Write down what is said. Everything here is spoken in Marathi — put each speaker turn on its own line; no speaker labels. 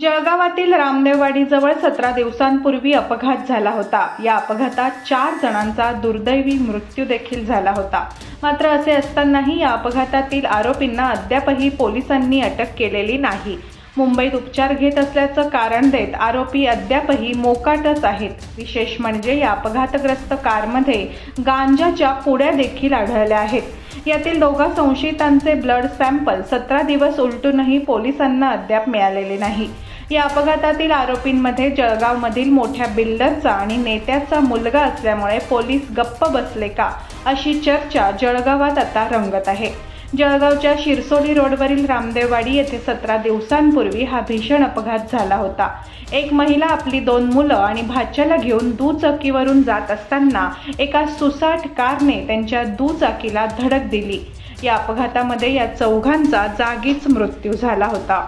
जळगावातील रामदेववाडीजवळ सतरा दिवसांपूर्वी अपघात झाला होता. या अपघातात चार जणांचा दुर्दैवी मृत्यू देखील झाला होता. मात्र असे असतानाही या अपघातातील आरोपींना अद्यापही पोलिसांनी अटक केलेली नाही. मुंबईत उपचार घेत असल्याचं कारण देत आरोपी अद्यापही मोकाटच आहेत. विशेष म्हणजे या अपघातग्रस्त कारमध्ये गांजाच्या पुड्या देखील आढळल्या आहेत. यातील दोघा संशयितांचे ब्लड सॅम्पल सतरा दिवस उलटूनही पोलिसांना अद्याप मिळालेले नाही. या अपघातातील आरोपींमध्ये जळगावमधील मोठ्या बिल्डरचा आणि नेत्याचा मुलगा असल्यामुळे पोलीस गप्प बसले का अशी चर्चा जळगावात आता रंगत आहे. जळगावच्या शिरसोली रोडवरील रामदेववाडी येथे सतरा दिवसांपूर्वी हा भीषण अपघात झाला होता. एक महिला आपली दोन मुलं आणि भाच्याला घेऊन दुचाकीवरून जात असताना एका सुसाट कारने त्यांच्या दुचाकीला धडक दिली. या अपघातामध्ये या चौघांचा जागीच मृत्यू झाला होता.